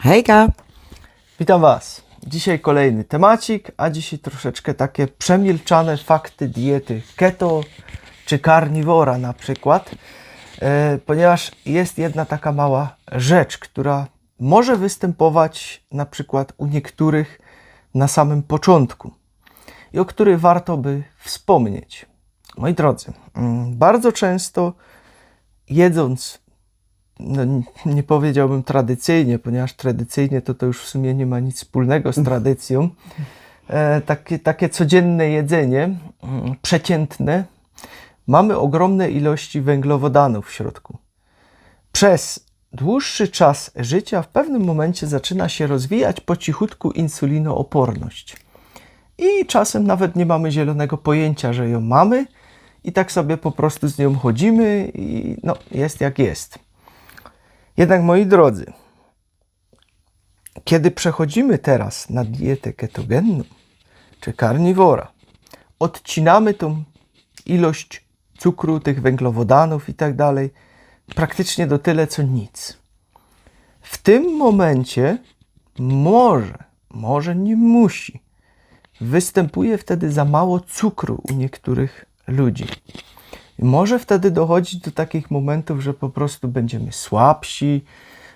Hejka! Witam Was. Dzisiaj kolejny temacik, a dzisiaj troszeczkę takie przemilczane fakty diety keto czy karniwora na przykład, e, ponieważ jest jedna taka mała rzecz, która może występować na przykład u niektórych na samym początku i o której warto by wspomnieć. Moi drodzy, mm, bardzo często jedząc no, nie powiedziałbym tradycyjnie, ponieważ tradycyjnie to to już w sumie nie ma nic wspólnego z tradycją. E, takie, takie codzienne jedzenie, mm, przeciętne, mamy ogromne ilości węglowodanów w środku. Przez dłuższy czas życia w pewnym momencie zaczyna się rozwijać po cichutku insulinooporność. I czasem nawet nie mamy zielonego pojęcia, że ją mamy, i tak sobie po prostu z nią chodzimy, i no, jest jak jest. Jednak moi drodzy, kiedy przechodzimy teraz na dietę ketogenną czy karniwora, odcinamy tą ilość cukru, tych węglowodanów i tak dalej, praktycznie do tyle co nic. W tym momencie może, może nie musi, występuje wtedy za mało cukru u niektórych ludzi. Może wtedy dochodzić do takich momentów, że po prostu będziemy słabsi,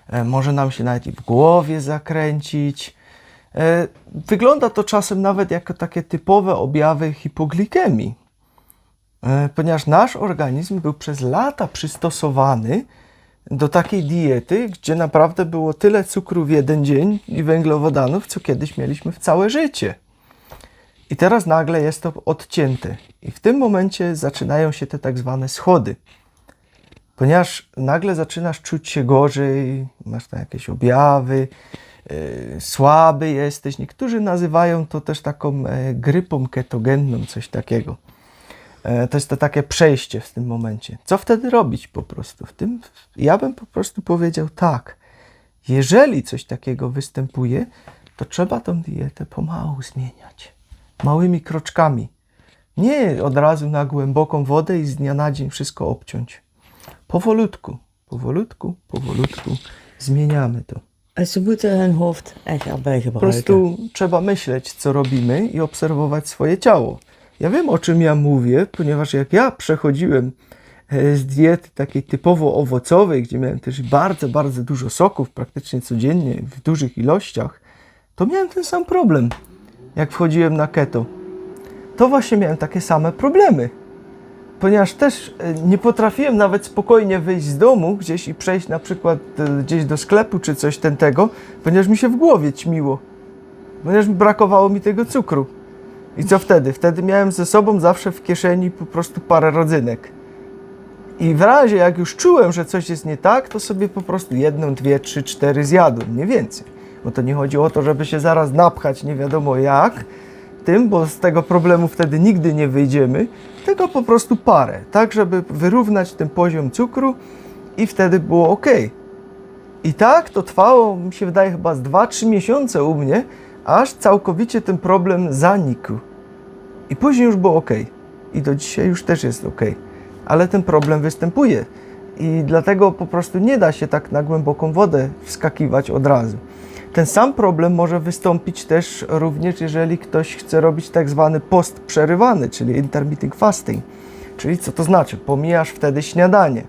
e, może nam się nawet i w głowie zakręcić. E, Wygląda to czasem nawet jako takie typowe objawy hipoglikemii, E, ponieważ nasz organizm był przez lata przystosowany do takiej diety, gdzie naprawdę było tyle cukru w jeden dzień i węglowodanów, co kiedyś mieliśmy w całe życie. I teraz nagle jest to odcięte. I w tym momencie zaczynają się te tak zwane schody. Ponieważ nagle zaczynasz czuć się gorzej, masz tam jakieś objawy, yy, słaby jesteś. Niektórzy nazywają to też taką e, grypą ketogenną, coś takiego. E, to jest to takie przejście w tym momencie. Co wtedy robić po prostu? W tym ja bym po prostu powiedział tak. Jeżeli coś takiego występuje, to trzeba tą dietę pomału zmieniać. Małymi kroczkami. Nie od razu na głęboką wodę i z dnia na dzień wszystko obciąć. Powolutku, powolutku, powolutku zmieniamy to. Ze moeten hun hoofd echt erbij Po gebruiken. prostu trzeba myśleć, co robimy i obserwować swoje ciało. Ja wiem, o czym ja mówię, ponieważ jak ja przechodziłem e, z diety takiej typowo owocowej, gdzie miałem też bardzo, bardzo dużo soków praktycznie codziennie w dużych ilościach, to miałem ten sam problem, jak wchodziłem na keto. To właśnie miałem takie same problemy. Ponieważ też e, nie potrafiłem nawet spokojnie wyjść z domu gdzieś i przejść na przykład e, gdzieś do sklepu czy coś ten tego, ponieważ mi się w głowie ćmiło. Ponieważ brakowało mi tego cukru. I co wtedy? Wtedy miałem ze sobą zawsze w kieszeni po prostu parę rodzynek. I w razie jak już czułem, że coś jest nie tak, to sobie po prostu jedną, dwie, trzy, cztery zjadłem, nie więcej. Bo to nie chodzi o to, żeby się zaraz napchać nie wiadomo jak tym, bo z tego problemu wtedy nigdy nie wyjdziemy, tylko po prostu parę, tak żeby wyrównać ten poziom cukru i wtedy było ok. I tak to trwało, mi się wydaje, chyba z 2-3 miesiące u mnie, aż całkowicie ten problem zanikł. I później już było ok. I do dzisiaj już też jest ok. Ale ten problem występuje. I dlatego po prostu nie da się tak na głęboką wodę wskakiwać od razu. Ten sam problem może wystąpić też również, jeżeli ktoś chce robić tak zwany post przerywany, czyli intermittent fasting. Czyli co to znaczy? Pomijasz wtedy śniadanie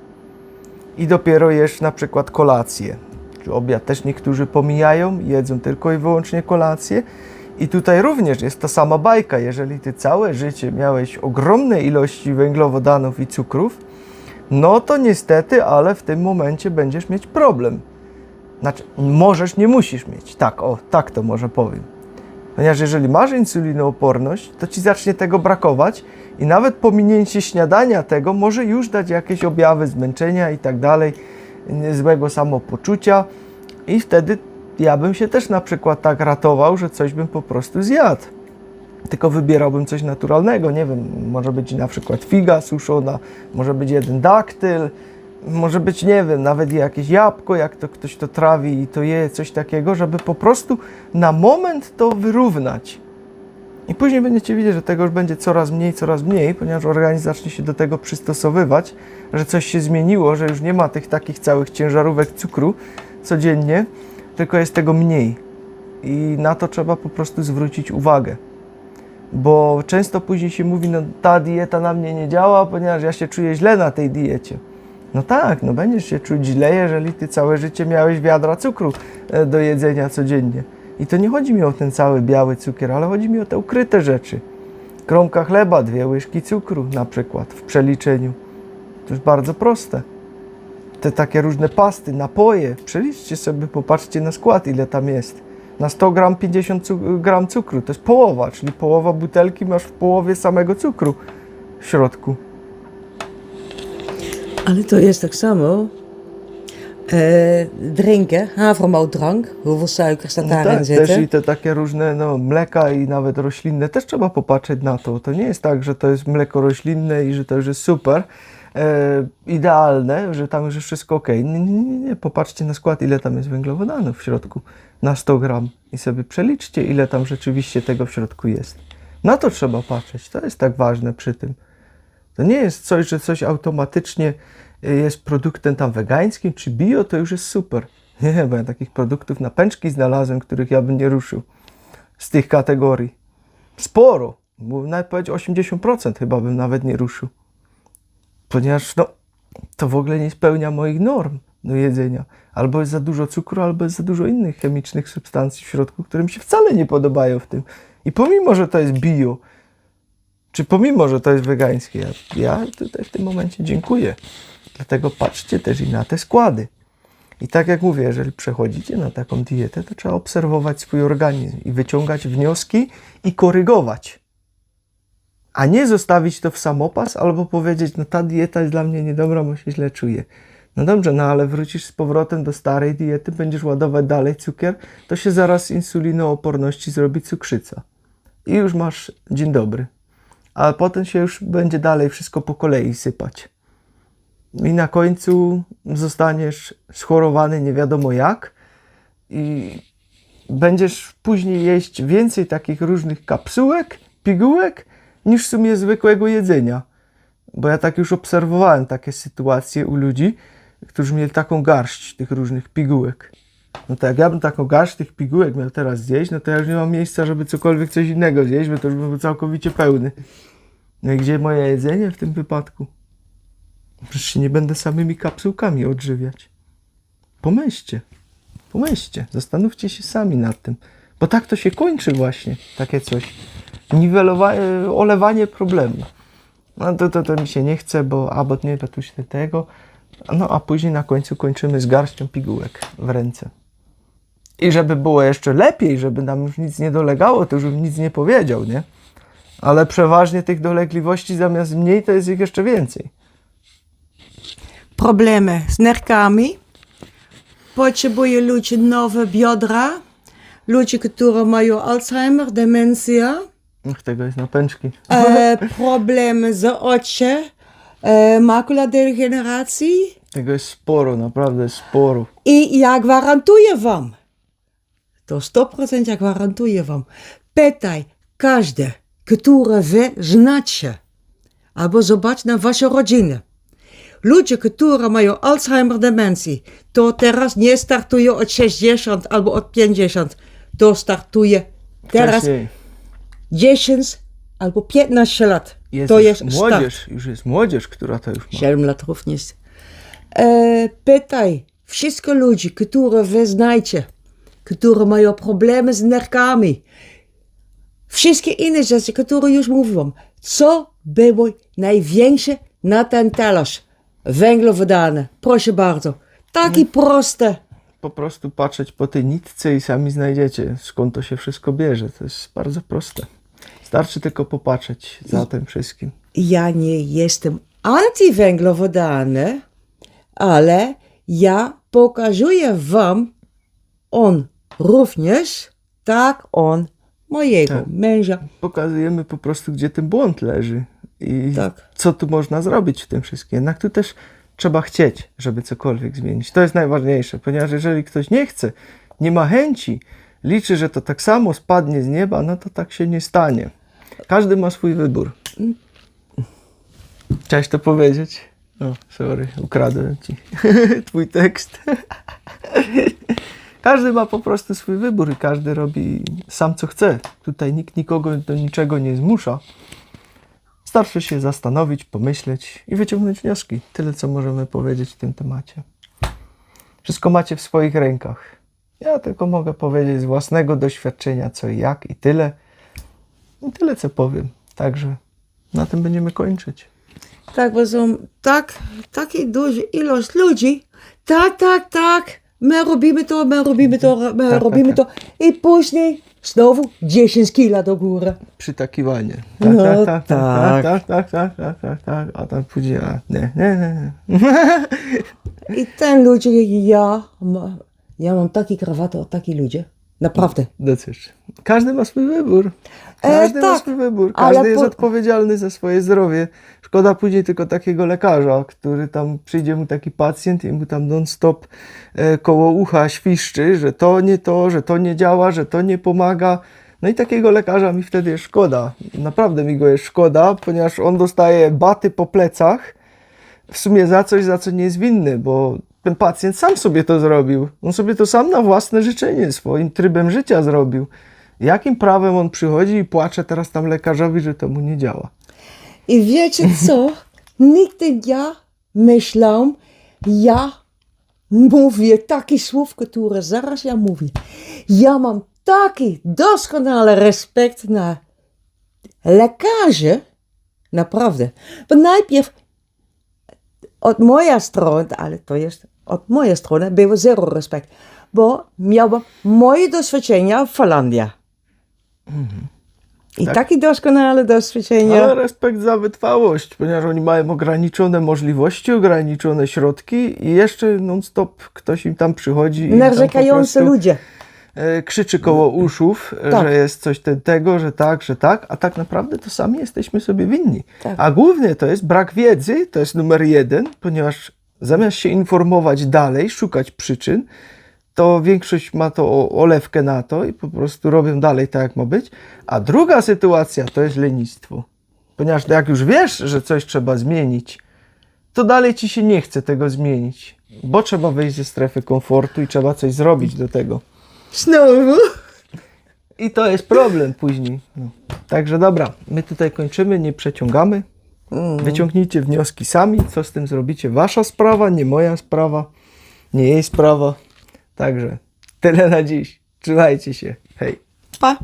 i dopiero jesz na przykład kolację. Czy obiad też niektórzy pomijają, jedzą tylko i wyłącznie kolację. I tutaj również jest ta sama bajka. Jeżeli ty całe życie miałeś ogromne ilości węglowodanów i cukrów, no to niestety, ale w tym momencie będziesz mieć problem. Znaczy, możesz, nie musisz mieć. Tak, o, tak to może powiem. Ponieważ jeżeli masz insulinooporność, to ci zacznie tego brakować i nawet pominięcie śniadania tego może już dać jakieś objawy zmęczenia i tak dalej, złego samopoczucia i wtedy ja bym się też na przykład tak ratował, że coś bym po prostu zjadł. Tylko wybierałbym coś naturalnego, nie wiem, może być na przykład figa suszona, może być jeden daktyl, może być, nie wiem, nawet jakieś jabłko, jak to ktoś to trawi i to je, coś takiego, żeby po prostu na moment to wyrównać. I później będziecie widzieć, że tego już będzie coraz mniej, coraz mniej, ponieważ organizm zacznie się do tego przystosowywać, że coś się zmieniło, że już nie ma tych takich całych ciężarówek cukru codziennie, tylko jest tego mniej. I na to trzeba po prostu zwrócić uwagę. Bo często później się mówi, no ta dieta na mnie nie działa, ponieważ ja się czuję źle na tej diecie. No tak, no będziesz się czuć źle, jeżeli ty całe życie miałeś wiadra cukru e, do jedzenia codziennie. I to nie chodzi mi o ten cały biały cukier, ale chodzi mi o te ukryte rzeczy. Kromka chleba, dwie łyżki cukru na przykład w przeliczeniu. To jest bardzo proste. Te takie różne pasty, napoje, przeliczcie sobie, popatrzcie na skład, ile tam jest. Na 100 gram 50 cu- gram cukru, to jest połowa, czyli połowa butelki masz w połowie samego cukru w środku. Ale to jest tak samo. Eh, drinken, havermoutdrank. Hoeveel suiker staat No daarin tak, zitten? też i te takie różne no, mleka i nawet roślinne, też trzeba popatrzeć na to. To nie jest tak, że to jest mleko roślinne i że to już jest super, e, idealne, że tam już jest wszystko ok. Nie, nie, nie, nie, popatrzcie na skład, ile tam jest węglowodanów w środku na 100 gram i sobie przeliczcie, ile tam rzeczywiście tego w środku jest. Na to trzeba patrzeć, to jest tak ważne przy tym. To nie jest coś, że coś automatycznie y, jest produktem tam wegańskim czy bio, to już jest super. Nie, bo ja takich produktów na pęczki znalazłem, których ja bym nie ruszył z tych kategorii. Sporo, bo nawet powiedzieć 80% chyba bym nawet nie ruszył. Ponieważ no, to w ogóle nie spełnia moich norm do jedzenia. Albo jest za dużo cukru, albo jest za dużo innych chemicznych substancji w środku, które mi się wcale nie podobają w tym. I pomimo, że to jest bio, czy pomimo, że to jest wegańskie, ja, ja tutaj w tym momencie dziękuję. Dlatego patrzcie też i na te składy. I tak jak mówię, jeżeli przechodzicie na taką dietę, to trzeba obserwować swój organizm i wyciągać wnioski i korygować. A nie zostawić to w samopas albo powiedzieć, no ta dieta jest dla mnie niedobra, bo się źle czuję. No dobrze, no ale wrócisz z powrotem do starej diety, będziesz ładować dalej cukier, to się zaraz z insulinooporności zrobi cukrzyca. I już masz dzień dobry a potem się już będzie dalej wszystko po kolei sypać. I na końcu zostaniesz schorowany nie wiadomo jak i będziesz później jeść więcej takich różnych kapsułek, pigułek niż w sumie zwykłego jedzenia. Bo ja tak już obserwowałem takie sytuacje u ludzi, którzy mieli taką garść tych różnych pigułek. No to jak ja bym taką garść tych pigułek miał teraz zjeść, no to ja już nie mam miejsca, żeby cokolwiek coś innego zjeść, bo to już bym był całkowicie pełny. No i gdzie moje jedzenie w tym wypadku? Przecież się nie będę samymi kapsułkami odżywiać. Pomyślcie, pomyślcie, zastanówcie się sami nad tym. Bo tak to się kończy właśnie, takie coś. Niwelowanie, olewanie problemu. No to, to, to mi się nie chce, bo albo nie, to tu się tego. No a później na końcu kończymy z garścią pigułek w ręce. I żeby było jeszcze lepiej, żeby nam już nic nie dolegało, to już bym nic nie powiedział, nie? Ale przeważnie tych dolegliwości zamiast mniej, to jest ich jeszcze więcej. Problemy z nerkami. Potrzebują ludzie nowe biodra. Ludzie, którzy mają Alzheimer, demencja. Ach, tego jest na pęczki. E, problemy z oczy. E, makula degeneracji. Tego jest sporo, naprawdę sporo. I ja gwarantuję wam, to 100% ja gwarantuję wam, pytaj każdy, który wy znacie, albo zobacz na waszą rodzinę. Ludzie, którzy mają Alzheimer, demencji, to teraz nie startują od 60 albo od 50, to startuje teraz Wcześniej 10 albo 15 lat. jest to jest start. młodzież, już jest młodzież, która to już ma. 7 lat również. E, pytaj wszystko ludzi, które wy znacie, które mają problemy z nerkami. Wszystkie inne rzeczy, które już mówiłam. Co było największe na ten talerz? Węglowodany. Proszę bardzo. Takie proste. Po prostu patrzeć po tej nitce i sami znajdziecie, skąd to się wszystko bierze. To jest bardzo proste. Starczy tylko popatrzeć za tym wszystkim. Ja nie jestem antywęglowodany, ale ja pokazuję wam on również, tak on mojego Tak. męża. Pokazujemy po prostu, gdzie ten błąd leży i Tak. co tu można zrobić w tym wszystkim. Jednak tu też trzeba chcieć, żeby cokolwiek zmienić. To jest najważniejsze, ponieważ jeżeli ktoś nie chce, nie ma chęci, liczy, że to tak samo spadnie z nieba, no to tak się nie stanie. Każdy ma swój wybór. Chciałeś to powiedzieć? O, sorry, ukradłem ci twój tekst. Każdy ma po prostu swój wybór i każdy robi sam co chce. Tutaj nikt nikogo do niczego nie zmusza. Starszy się zastanowić, pomyśleć i wyciągnąć wnioski. Tyle, co możemy powiedzieć w tym temacie. Wszystko macie w swoich rękach. Ja tylko mogę powiedzieć z własnego doświadczenia, co i jak, i tyle. I tyle, co powiem. Także na tym będziemy kończyć. Tak, bo są tak, taki duży ilość ludzi. Tak, tak, tak. My robimy to, my robimy to, my tak, robimy tak. to. I później znowu 10 kila do góry. Przytakiwanie. No tak, tak. tak, tak, tak, tak, tak, tak, tak, a tam później, a nie, nie, nie. I ten ludzie, ja, ja mam takie krawaty od takich ludzi. Naprawdę. No cóż, każdy ma swój wybór. E, Każdy ma tak, swój wybór. Każdy jest po- odpowiedzialny za swoje zdrowie. Szkoda później tylko takiego lekarza, który tam przyjdzie mu taki pacjent i mu tam non-stop e, koło ucha świszczy, że to nie to, że to nie działa, że to nie pomaga. No i takiego lekarza mi wtedy jest szkoda. Naprawdę mi go jest szkoda, ponieważ on dostaje baty po plecach w sumie za coś, za co nie jest winny, bo ten pacjent sam sobie to zrobił. On sobie to sam na własne życzenie, swoim trybem życia zrobił. Jakim prawem on przychodzi i płacze teraz tam lekarzowi, że to mu nie działa? I wiecie co? Nigdy ja myślałam, ja mówię takie słów, które zaraz ja mówię. Ja mam taki doskonały respekt na lekarzy, naprawdę. Bo najpierw od mojej strony, ale to jest od mojej strony, było zero respekt, bo miałam moje doświadczenia w Holandii. I Tak. takie doskonałe doświadczenia. Ale respekt za wytrwałość, ponieważ oni mają ograniczone możliwości, ograniczone środki i jeszcze non-stop ktoś im tam przychodzi tam Narzekający ludzie. e, krzyczy koło uszów, e, Tak. że jest coś te, tego, że tak, że tak, a tak naprawdę to sami jesteśmy sobie winni. Tak. A głównie to jest brak wiedzy, to jest numer jeden, ponieważ zamiast się informować dalej, szukać przyczyn, to większość ma to olewkę na to i po prostu robią dalej tak, jak ma być. A druga sytuacja to jest lenistwo. Ponieważ jak już wiesz, że coś trzeba zmienić, to dalej ci się nie chce tego zmienić, bo trzeba wyjść ze strefy komfortu i trzeba coś zrobić do tego. Znowu. I to jest problem później. No. Także dobra, my tutaj kończymy, nie przeciągamy. Wyciągnijcie wnioski sami, co z tym zrobicie. Wasza sprawa, nie moja sprawa, nie jej sprawa. Także tyle na dziś. Trzymajcie się. Hej. Pa.